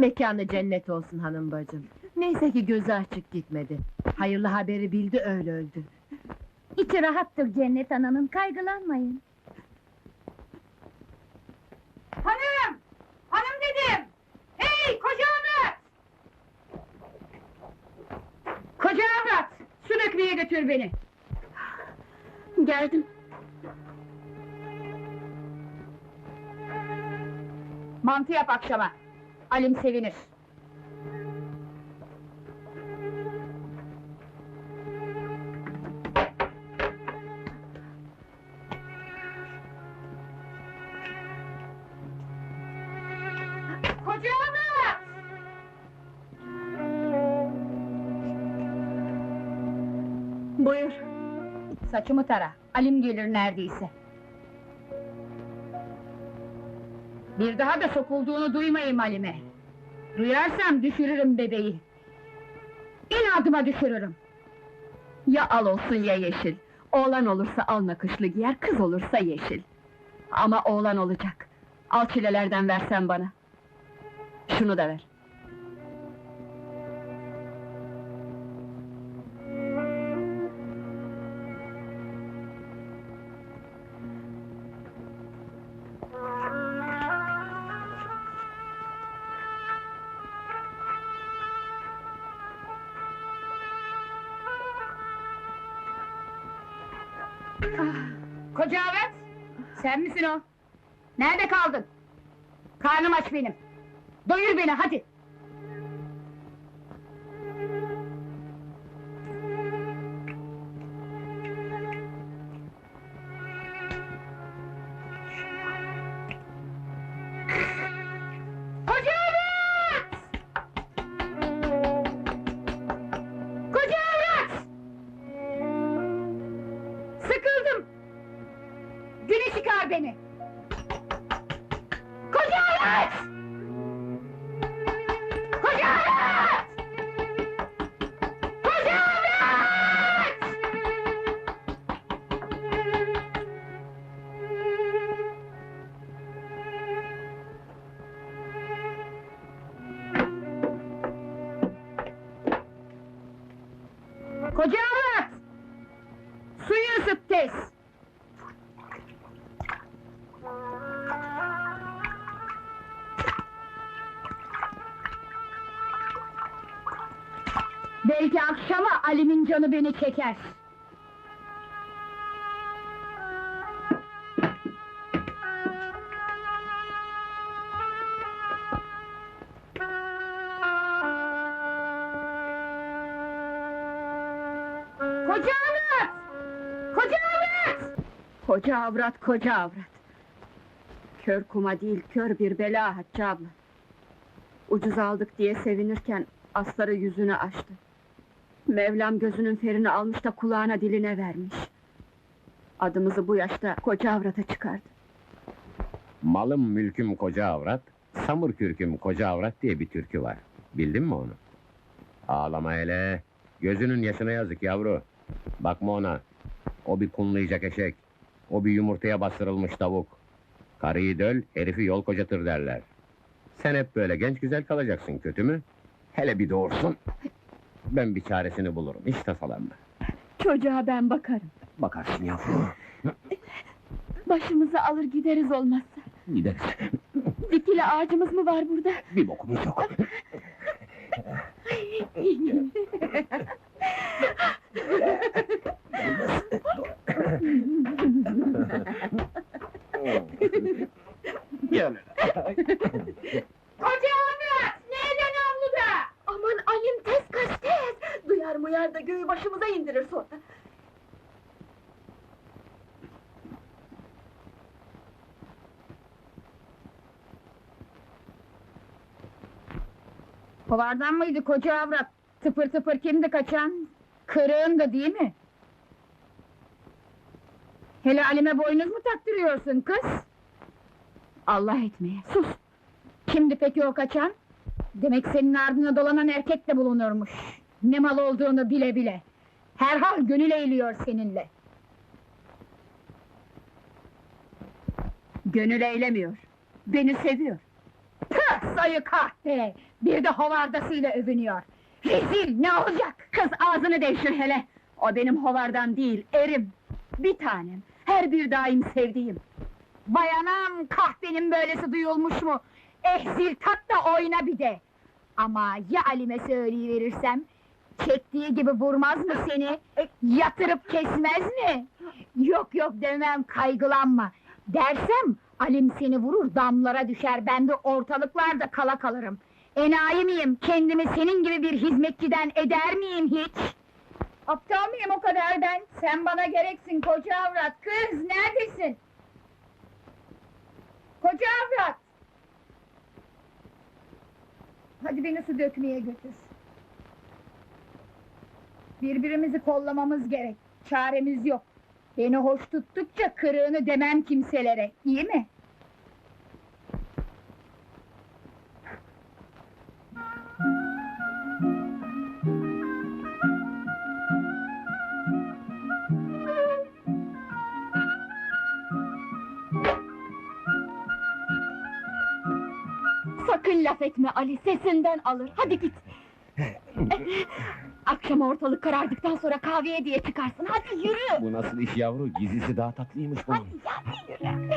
Mekanı cennet olsun hanım bacım. Neyse ki gözü açık gitmedi. Hayırlı haberi bildi öyle öldü. İçi rahattır Cennet Ana'nın, kaygılanmayın. Hanım! Hanım dedim! Hey koca avrat! Koca avrat! Su dökmeye götür beni. Geldim. Mantı yap akşama. Alim sevinir. Buyur. Saçımı tara. Alim gelir neredeyse. Bir daha da sokulduğunu duymayayım Alim'e. Duyarsam düşürürüm bebeği. İnadıma düşürürüm. Ya al olsun ya yeşil. Oğlan olursa al nakışlı giyer, kız olursa yeşil. Ama oğlan olacak. Al çilelerden versen bana. Şunu da ver. Koca evet. Sen misin o? Nerede kaldın? Karnım aç benim. Doyur beni hadi. Güneş çıkar beni. Koca evet! Koca evet! Koca evet! Koca evet! Suyu ısıt tez. Belki akşama Ali'nin canı beni çeker. Koca avrat! Koca avrat! Koca avrat, koca avrat. Kör kuma değil, kör bir bela Hatice abla. Ucuz aldık diye sevinirken asları yüzüne açtı. Mevlam gözünün ferini almış da kulağına diline vermiş. Adımızı bu yaşta koca avrata çıkardı. Malım mülküm koca avrat, samur kürküm koca avrat diye bir türkü var. Bildin mi onu? Ağlama hele. Gözünün yaşına yazık yavru. Bakma ona. O bir kunlayacak eşek. O bir yumurtaya bastırılmış tavuk. Karıyı döl, herifi yol kocatır derler. Sen hep böyle genç güzel kalacaksın, kötü mü? Hele bir doğursun. Ben bir çaresini bulurum, hiç tasalanma. Çocuğa ben bakarım. Bakarsın yavru. Başımızı alır gideriz olmazsa. Gideriz. Dikili ağacımız mı var burada? Bir bokumuz yok. Gel. Koca avrat! Nereden avluda? Aman Alim tez kaç tez! Duyar muyar da göğü başımıza indirir sonra. Kovardan mıydı koca avrat? Tıpır tıpır kimdi kaçan? Kırığın da değil mi? Hele Alime boynuz mu taktırıyorsun kız? Allah etmeye, sus! Kimdi peki o kaçan? Demek senin ardına dolanan erkek de bulunurmuş. Ne mal olduğunu bile bile. Herhal gönül eğiliyor seninle. Gönül eylemiyor. Beni seviyor. Püh, ayı kahpe! Bir de hovardasıyla övünüyor. Rezil, ne olacak? Kız ağzını devşir hele! O benim hovardan değil, erim! Bir tanem, her bir daim sevdiğim! Bayanam, kahpenin böylesi duyulmuş mu? Eh zil tat da oyna bir de! Ama ya Alim'e söyleyiverirsem? Çektiği gibi vurmaz mı seni? Yatırıp kesmez mi? Yok yok demem, kaygılanma! Dersem, Alim seni vurur, damlara düşer, ben de ortalıklarda kala kalırım. Enayi miyim, kendimi senin gibi bir hizmetçiden eder miyim hiç? Aptal mıyım o kadar ben? Sen bana gereksin koca avrat, kız neredesin? Koca avrat! Hadi beni su dökmeye götür. Birbirimizi kollamamız gerek. Çaremiz yok. Beni hoş tuttukça kırığını demem kimselere. İyi mi? Sakın laf etme Ali, sesinden alır, hadi git! Akşam ortalık karardıktan sonra kahveye diye çıkarsın, hadi yürü! Bu nasıl iş yavru? Gizlisi daha tatlıymış bunun. Hadi yürü!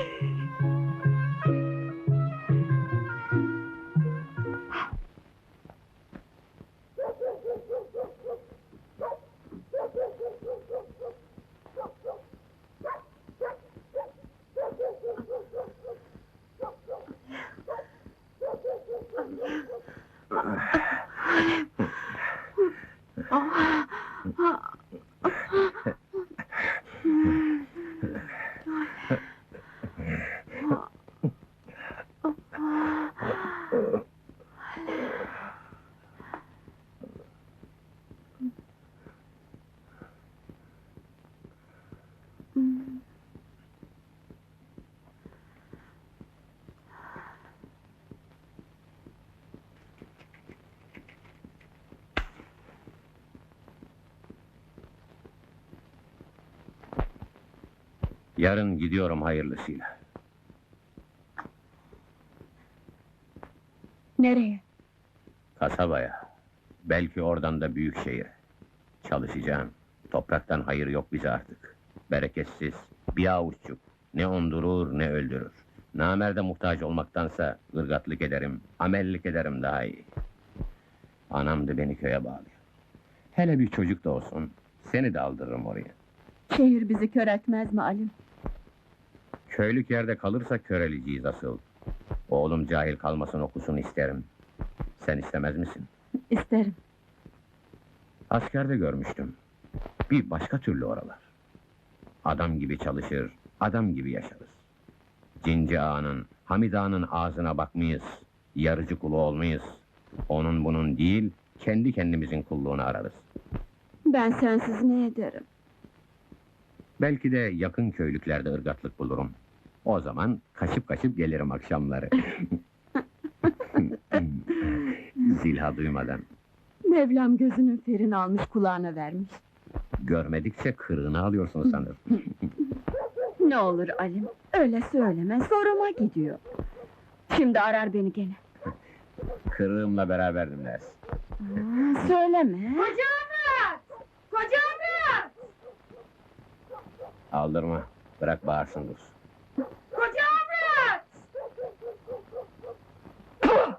Yarın gidiyorum hayırlısıyla. Nereye? Kasabaya. Belki oradan da büyük şehir. Çalışacağım. Topraktan hayır yok bize artık. Bereketsiz, bir avuççuk. Ne ondurur ne öldürür. Namerde muhtaç olmaktansa ırgatlık ederim, amellik ederim daha iyi. Anam da beni köye bağlıyor. Hele bir çocuk da olsun, seni de aldırırım oraya. Şehir bizi kör etmez mi Alim? Köylük yerde kalırsa köreleceğiz asıl. Oğlum cahil kalmasın okusun isterim. Sen istemez misin? İsterim. Askerde görmüştüm. Bir başka türlü oralar. Adam gibi çalışır, adam gibi yaşarız. Cinci ağanın, Hamid ağanın ağzına bakmayız. Yarıcı kulu olmayız. Onun bunun değil, kendi kendimizin kulluğunu ararız. Ben sensiz ne ederim? Belki de yakın köylüklerde ırgatlık bulurum. O zaman kaşıp kaşıp gelirim akşamları. Zilha duymadan. Mevlam gözünün ferini almış kulağına vermiş. Görmedikçe kırığını alıyorsun sanırım. Ne olur Alim, öyle söyleme, zoruma gidiyor. Şimdi arar beni gene. Kırığımla beraberdim dersin. Aa, söyleme. Koca avrat! Koca avrat! Aldırma, bırak bağırsın dursun. Koca avrat! Puh!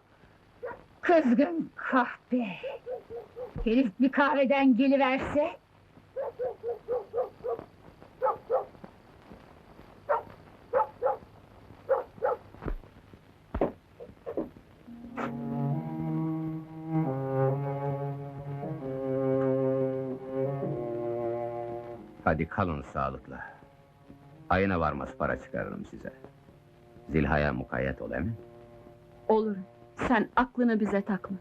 Kızgın kahpe! Herif bir kahveden geliverse... Hadi kalın sağlıkla. Ayına varmaz para çıkarırım size. Zilhaya mukayyet ol emin. Olur, sen aklını bize takma.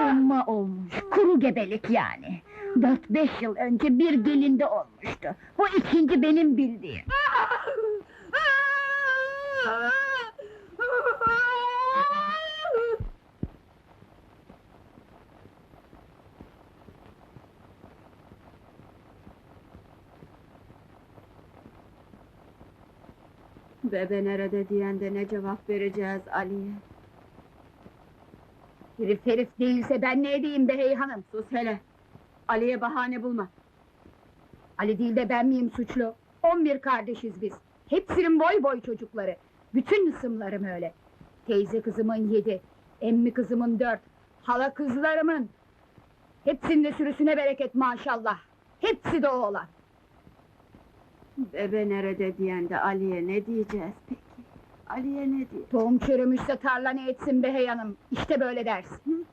Umma olmuş, kuru gebelik yani. Dört beş yıl önce bir gelinde olmuştu. Bu ikinci benim bildiğim. Bebe nerede diyen de ne cevap vereceğiz Ali'ye? Herif herif değilse ben ne edeyim be hey hanım? Sus hele! Ali'ye bahane bulma. Ali değil de ben miyim suçlu? On bir kardeşiz biz. Hepsinin boy boy çocukları. Bütün ısımlarım öyle. Teyze kızımın yedi, emmi kızımın dört, hala kızlarımın. Hepsinde sürüsüne bereket maşallah. Hepsi de oğlan. Bebe nerede diyen de Ali'ye ne diyeceğiz peki? Ali'ye ne diye? Tohum çürümüşse tarla ne etsin be hey hanım? İşte böyle dersin.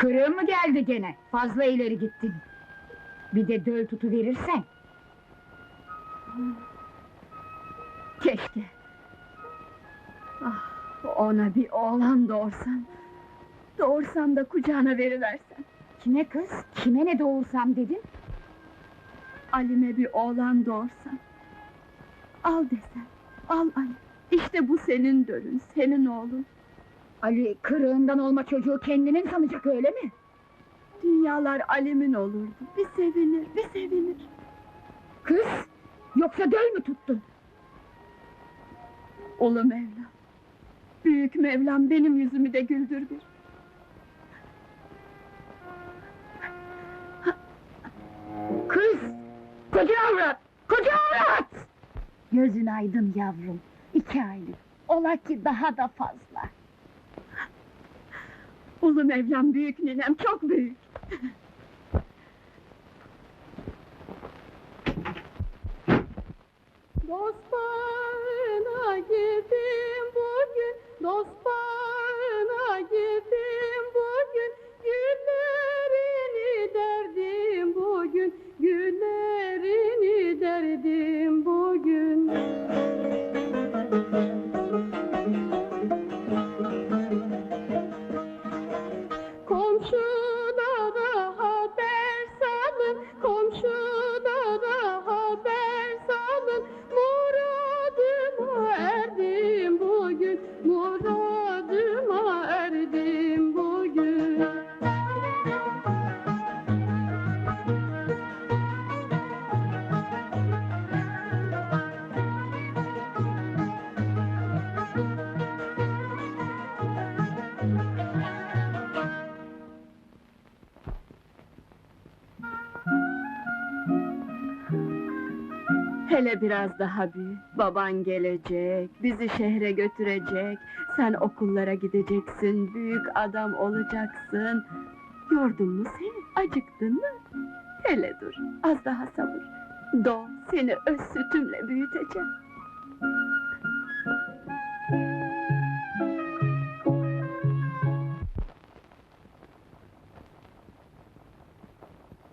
Kırığı mı geldi gene? Fazla ileri gittin. Bir de döl tutu verirsen. Keşke! Ah, ona bir oğlan doğursan... Doğursan da kucağına veriversen. Kime kız? Kime ne doğursam dedin? Ali'me bir oğlan doğursan. Al desen, al Ali. İşte bu senin dölün, senin oğlun. Ali kırığından olma çocuğu kendinin sanacak öyle mi? Dünyalar Ali'min olurdu. Bir sevinir, bir sevinir. Kız! Yoksa döl mü tuttun? Ulu Mevlam. Büyük Mevlam benim yüzümü de güldür bir. Kız! Koca avrat! Koca avrat! Gözün aydın yavrum. İki aylık. Ola ki daha da fazla. Ulu Mevlam büyük ninem çok büyük. Dost bağına girdim bugün, dost Hele biraz daha büyü. Baban gelecek, bizi şehre götürecek. Sen okullara gideceksin, büyük adam olacaksın. Yordun mu seni? Acıktın mı? Hele dur, az daha sabır. Doğ, seni öz sütümle büyüteceğim.